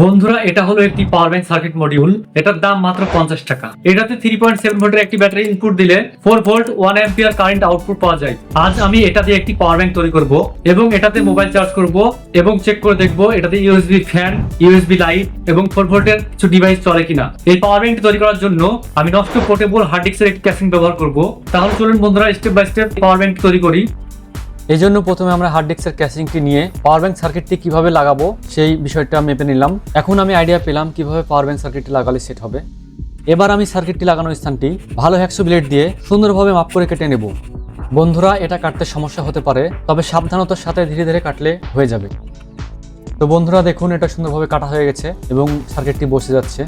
বন্ধুরা, এটা হলো একটি পাওয়ার ব্যাংক সার্কিট মডিউল এটার দাম মাত্র পঞ্চাশ টাকা। এটাতে থ্রি পয়েন্ট সেভেন ভোল্টের একটি ব্যাটারি ইনপুট দিলে four volt one ampere current output পাওয়া যায়। আজ আমি এটা দিয়ে একটি পাওয়ার ব্যাংক তৈরি করব এবং এটাতে মোবাইল চার্জ করব এবং চেক করে দেখব এটাতে ইউএসবি ফ্যান ইউএসবি লাইট এবং ফোর ভোল্টের কিছু ডিভাইস চলে কিনা। এই পাওয়ার ব্যাংক তৈরি করার জন্য আমি নষ্ট পোর্টেবল হার্ড ডিস্কের একটি ক্যাসিং ব্যবহার করব। তাহলে চলুন বন্ধুরা step by step power bank তৈরি করি। এই জন্য প্রথমে আমরা হার্ড ডিস্কের ক্যাসিংটি নিয়ে পাওয়ার ব্যাংক সার্কিটটি কীভাবে লাগাবো সেই বিষয়টা মেপে নিলাম। এখন আমি আইডিয়া পেলাম কীভাবে পাওয়ার ব্যাংক সার্কিটটি লাগালে সেট হবে। এবার আমি সার্কিটটি লাগানোর স্থানটি ভালো হ্যাকসো ব্লেড দিয়ে সুন্দরভাবে মাপ করে কেটে নেব। বন্ধুরা, এটা কাটতে সমস্যা হতে পারে, তবে সাবধানতার সাথে ধীরে ধীরে কাটলে হয়ে যাবে। তো বন্ধুরা, দেখুন, এটা সুন্দরভাবে কাটা হয়ে গেছে এবং সার্কিটটি বসে যাচ্ছে।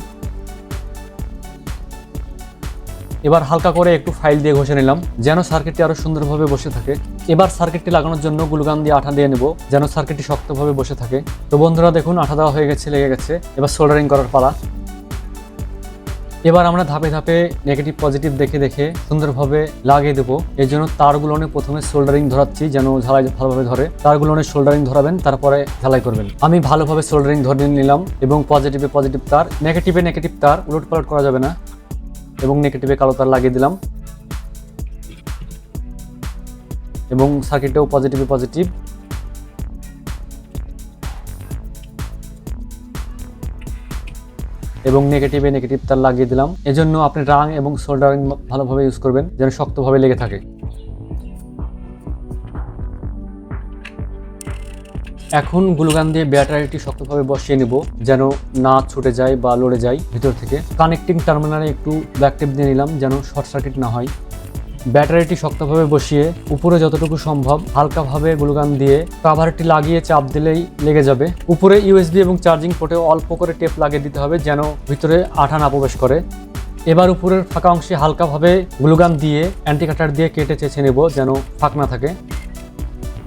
এবার হালকা করে একটু ফাইল দিয়ে ঘষে নিলাম, যেন সার্কিটটি আরও সুন্দরভাবে বসে থাকে। এবার সার্কিটটি লাগানোর জন্য গ্লুগান দিয়ে আঠা দিয়ে নেব, যেন সার্কিটটি শক্তভাবে বসে থাকে। তো বন্ধুরা দেখুন, আঠা দেওয়া হয়ে গেছে, লেগে গেছে। এবার সোল্ডারিং করার পালা। এবার আমরা ধাপে ধাপে নেগেটিভ পজিটিভ দেখে দেখে সুন্দরভাবে লাগিয়ে দেবো। এই জন্য তারগুলো প্রথমে সোল্ডারিং ধরাচ্ছি, যেন ঝালাই ভালোভাবে ধরে। তারগুলো সোল্ডারিং ধরাবেন, তারপরে ঝালাই করবেন। আমি ভালোভাবে সোল্ডারিং ধরে নিলাম এবং পজিটিভে পজিটিভ তার নেগেটিভে নেগেটিভ তার উলট পালট করা যাবে না। এবং নেগেটিভে কালো তার লাগিয়ে দিলাম। এবং সার্কিটেও পজিটিভে পজিটিভ এবং নেগেটিভে নেগেটিভ তার লাগিয়ে দিলাম। এজন্য আপনি রাং এবং সোল্ডারিং ভালোভাবে ইউজ করবেন, যেন শক্তভাবে লেগে থাকে। এখন গ্লুগান দিয়ে ব্যাটারিটি শক্তভাবে বসিয়ে নেব, যেন না ছুটে যায় বা লড়ে যায় ভিতর থেকে। কানেক্টিং টার্মিনালে একটু ব্যাকটেপ দিয়ে নিলাম, যেন শর্ট সার্কিট না হয়। ব্যাটারিটি শক্তভাবে বসিয়ে উপরে যতটুকু সম্ভব হালকাভাবে গ্লুগান দিয়ে কাভারটি লাগিয়ে চাপ দিলেই লেগে যাবে। উপরে ইউএসবি এবং চার্জিং পোর্টে অল্প করে টেপ লাগিয়ে দিতে হবে, যেন ভিতরে আঠা না প্রবেশ করে। এবার উপরের ফাঁকা অংশে হালকাভাবে গ্লুগান দিয়ে অ্যান্টি কাটার দিয়ে কেটে চেঁচে নেব, যেন ফাঁক না থাকে।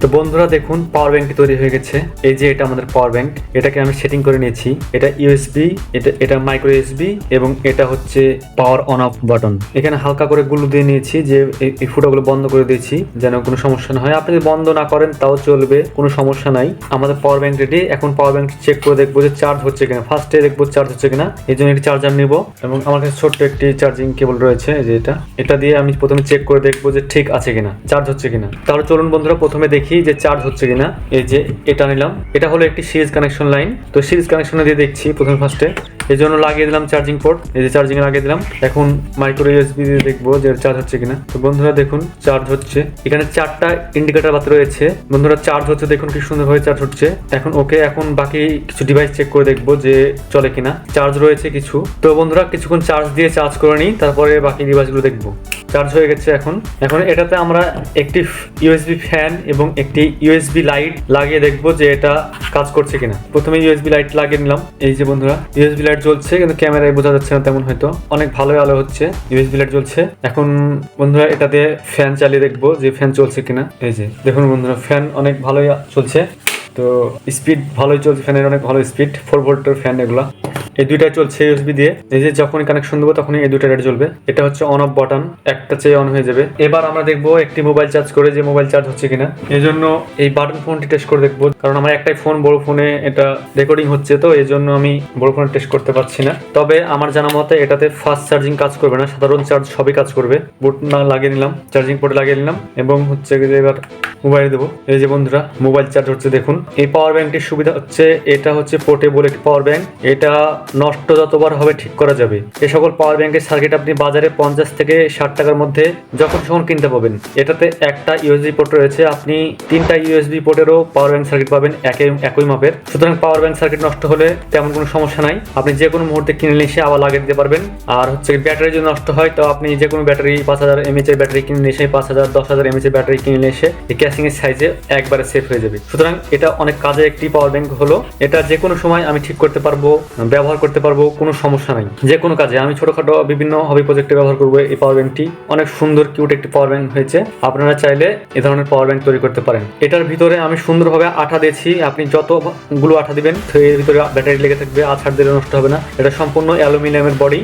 তো বন্ধুরা দেখুন পাওয়ার ব্যাংকটি তৈরি হয়ে গেছে। এই যে এটা আমাদের পাওয়ার ব্যাংক এটাকে আমি সেটিং করে নিয়েছি। এটা ইউএসবি এটা এটা মাইক্রো ইউএসবি এবং এটা হচ্ছে পাওয়ার অন অফ বাটন এখানে হালকা করে গুলো দিয়ে নিয়েছি যে এই- ফুটোগুলো বন্ধ করে দিয়েছি, যেন কোনো সমস্যা না হয়। আপনি যদি বন্ধ না করেন, তাও চলবে, কোনো সমস্যা নাই। আমাদের পাওয়ার ব্যাংক রেডি এখন পাওয়ার ব্যাংক চেক করে দেখব যে চার্জ হচ্ছে কিনা। ফার্স্টে দেখব চার্জ হচ্ছে কিনা। এই জন্য একটি চার্জার নিব এবং আমার কাছে ছোট্ট একটি চার্জিং কেবল রয়েছে যে এটা। এটা দিয়ে আমি প্রথমে চেক করে দেখব যে ঠিক আছে কিনা চার্জ হচ্ছে কিনা। তাহলে চলুন বন্ধুরা, প্রথমে দেখি যে চার্জ হচ্ছে কিনা। এই যে এটা নিলাম। এটা হলো একটি সিরিজ কানেকশন লাইন তো সিরিজ কানেকশন দিয়ে দেখছি প্রথমে ফার্স্টে এই জন্য লাগিয়ে দিলাম চার্জিং পোর্ট এই যে চার্জিং লাগিয়ে দিলাম। এখন মাইক্রো ইউএসবি দিয়ে দেখব যে চার্জ হচ্ছে কিনা। তো বন্ধুরা দেখুন চার্জ হচ্ছে। এখানে চারটা ইন্ডিকেটর বাতি রয়েছে। বন্ধুরা চার্জ হচ্ছে, দেখুন কি সুন্দরভাবে চার্জ হচ্ছে। এখন ওকে এখন বাকি কিছু ডিভাইস চেক করে দেখব যে চলে কিনা। চার্জ রয়েছে কিছু। তো বন্ধুরা কিছুক্ষণ চার্জ দিয়ে চার্জ করে নিই, তারপরে বাকি ডিভাইসগুলো দেখব। চার্জ হয়ে গেছে এখন। এখন এটাতে আমরা একটি ইউএসবি ফ্যান এবং একটি ইউএসবি লাইট লাগিয়ে দেখব যে এটা কাজ করছে কিনা। প্রথমে ইউএসবি লাইট লাগিয়ে নিলাম। এই যে বন্ধুরা ইউএসবি লাইট জ্বলছে কিন্তু ক্যামেরায় বোঝা যাচ্ছে না তেমন হয়তো। অনেক ভালোই আলো হচ্ছে ইউএসবি লাইট জ্বলছে। এখন বন্ধুরা এটাতে ফ্যান চালিয়ে দেখব যে ফ্যান চলছে কিনা। এই যে, দেখুন বন্ধুরা ফ্যান অনেক ভালোই চলছে। তো স্পিড ভালোই চলছে ফ্যানের অনেক ভালো স্পিড ফোর ভোল্টের ফ্যান এগুলো। এই দুইটাই চলছে ইউএসবি দিয়ে। এই যে যখনই কানেকশন দেবো তখনই এই দুইটা রেড জ্বলবে। এটা হচ্ছে অন অফ বাটন একটা চেয়ে অন হয়ে যাবে। এবার আমরা দেখব একটি মোবাইল চার্জ করে যে মোবাইল চার্জ হচ্ছে কিনা। এই জন্য এই বাটন ফোনটি টেস্ট করে দেখব। কারণ আমার একটাই ফোন বড় ফোনে এটা রেকর্ডিং হচ্ছে, তো এই জন্য আমি বড় ফোনে টেস্ট করতে পারছি না। তবে আমার জানা মতে এটাতে ফাস্ট চার্জিং কাজ করবে না, সাধারণ চার্জ সবই কাজ করবে। বুট না লাগিয়ে নিলাম চার্জিং পোর্টে লাগিয়ে নিলাম, এবং হচ্ছে এবার মোবাইল দেবো। এই যে বন্ধুরা, মোবাইল চার্জ হচ্ছে দেখুন। এই পাওয়ার ব্যাংকটির সুবিধা হচ্ছে, এটা হচ্ছে পোর্টেবল একটি পাওয়ার ব্যাংক এটা নষ্ট যতবার হবে ঠিক করা যাবে। এই সকল পাওয়ার ব্যাংকের সার্কিট আপনি বাজারে পঞ্চাশ থেকে ষাট টাকার মধ্যে যখন তখন কিনতে পাবেন। এটাতে একটা ইউএসবি পোর্ট রয়েছে। আপনি তিনটা ইউএসবি পোর্টেরও পাওয়ার ব্যাংক সার্কিট পাবেন একই একই মাপের। সুতরাং পাওয়ার ব্যাংক সার্কিট নষ্ট হলে তেমন কোনো সমস্যা নাই। আপনি যে কোনো মুহূর্তে কিনে নিয়ে এসে আবার লাগিয়ে দিতে পারবেন। আর হচ্ছে ব্যাটারি যদি নষ্ট হয়, তো আপনি যে কোনো ব্যাটারি পাঁচ হাজার এমএচ এর ব্যাটারি কিনে নিয়ে এসে পাঁচ হাজার, দশ হাজার এমএচ এর ব্যাটারি কিনে নিয়ে এসে ক্যাসিং এর সাইজে একবারে সেফ হয়ে যাবে। সুতরাং এটা অনেক কাজের একটি পাওয়ার ব্যাংক হলো। এটা যে কোনো সময় আমি ঠিক করতে পারব, ব্যবহার করতে পারব, কোনো সমস্যা নাই। যে কোনো কাজে। আমি ছোটখাটো বিভিন্ন হবি প্রজেক্টে ব্যবহার করব এই পাওয়ার ব্যাংকটি অনেক সুন্দর কিউট একটি পাওয়ার ব্যাংক হয়েছে। আপনারা চাইলে এ ধরনের পাওয়ার ব্যাংক তৈরি করতে পারেন। এটার ভিতরে আমি সুন্দরভাবে আঠা দিয়েছি। আপনি যতগুলো আঠা দিবেন এর ভিতরে ব্যাটারি লেগে থাকবে ছাড় দিলে নষ্ট হবে না। এটা সম্পূর্ণ অ্যালুমিনিয়ামের বডি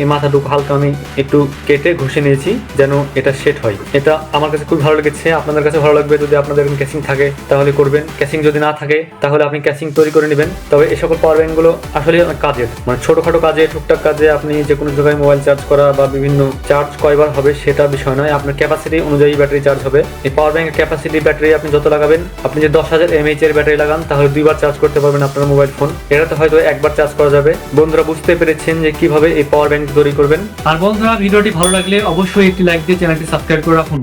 এই মাথাটুকু হালকা আমি একটু কেটে ঘষে নিয়েছি, যেন এটা সেট হয়। এটা আমার কাছে খুব ভালো লেগেছে। আপনাদের কাছে ভালো লাগবে যদি আপনাদের ক্যাসিং থাকে, তাহলে করবেন। ক্যাসিং যদি না থাকে, তাহলে আপনি ক্যাসিং তৈরি করে নেবেন। তবে এই সকল পাওয়ার ব্যাংকগুলো আসলে কাজের মানে ছোটখাটো কাজে, টুকটাক কাজে আপনি যে কোনো জায়গায় মোবাইল চার্জ করা বা বিভিন্ন চার্জ কয়বার হবে সেটা বিষয় নয়। আপনার ক্যাপাসিটি অনুযায়ী ব্যাটারি চার্জ হবে। এই পাওয়ার ব্যাংকের ক্যাপাসিটি ব্যাটারি আপনি যত লাগাবেন, আপনি যে দশ হাজার এমএইচ এর ব্যাটারি লাগান, তাহলে দুইবার চার্জ করতে পারবেন আপনার মোবাইল ফোন এটাতে হয়তো একবার চার্জ করা যাবে। বন্ধুরা, বুঝতে পেরেছেন যে কীভাবে এই পাওয়ার ব্যাংক তৈরি করবেন? আর বন্ধুরা, ভিডিওটি ভালো লাগলে অবশ্যই একটি লাইক দিয়ে চ্যানেলটি সাবস্ক্রাইব করে রাখুন।